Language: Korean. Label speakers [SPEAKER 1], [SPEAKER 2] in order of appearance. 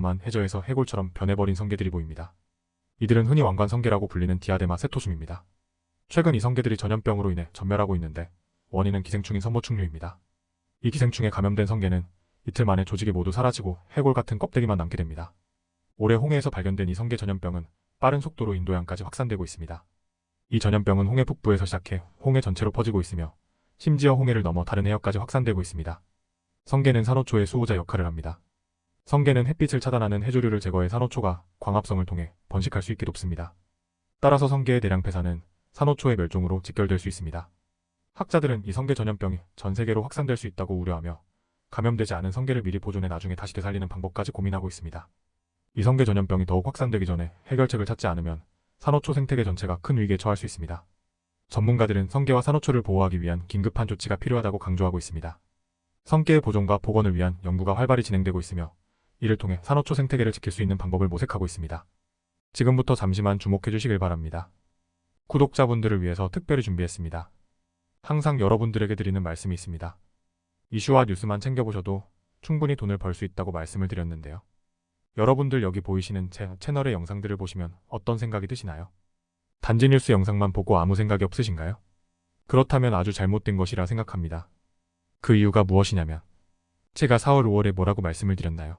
[SPEAKER 1] 만 해저에서 해골처럼 변해버린 성게들이 보입니다. 이들은 흔히 왕관 성게라고 불리는 디아데마 세토숨입니다. 최근 이 성게들이 전염병으로 인해 전멸하고 있는데 원인은 기생충인 선모충류입니다. 이 기생충에 감염된 성게는 이틀 만에 조직이 모두 사라지고 해골 같은 껍데기만 남게 됩니다. 올해 홍해에서 발견된 이 성게 전염병은 빠른 속도로 인도양까지 확산되고 있습니다. 이 전염병은 홍해 북부에서 시작해 홍해 전체로 퍼지고 있으며 심지어 홍해를 넘어 다른 해역까지 확산되고 있습니다. 성게는 산호초의 수호자 역할을 합니다. 성게는 햇빛을 차단하는 해조류를 제거해 산호초가 광합성을 통해 번식할 수 있게 돕습니다. 따라서 성게의 대량 폐사는 산호초의 멸종으로 직결될 수 있습니다. 학자들은 이 성게 전염병이 전 세계로 확산될 수 있다고 우려하며 감염되지 않은 성게를 미리 보존해 나중에 다시 되살리는 방법까지 고민하고 있습니다. 이 성게 전염병이 더욱 확산되기 전에 해결책을 찾지 않으면 산호초 생태계 전체가 큰 위기에 처할 수 있습니다. 전문가들은 성게와 산호초를 보호하기 위한 긴급한 조치가 필요하다고 강조하고 있습니다. 성게의 보존과 복원을 위한 연구가 활발히 진행되고 있으며 이를 통해 산호초 생태계를 지킬 수 있는 방법을 모색하고 있습니다. 지금부터 잠시만 주목해 주시길 바랍니다. 구독자분들을 위해서 특별히 준비했습니다. 항상 여러분들에게 드리는 말씀이 있습니다. 이슈와 뉴스만 챙겨보셔도 충분히 돈을 벌 수 있다고 말씀을 드렸는데요. 여러분들 여기 보이시는 제 채널의 영상들을 보시면 어떤 생각이 드시나요? 단지 뉴스 영상만 보고 아무 생각이 없으신가요? 그렇다면 아주 잘못된 것이라 생각합니다. 그 이유가 무엇이냐면 제가 4월 5월에 뭐라고 말씀을 드렸나요?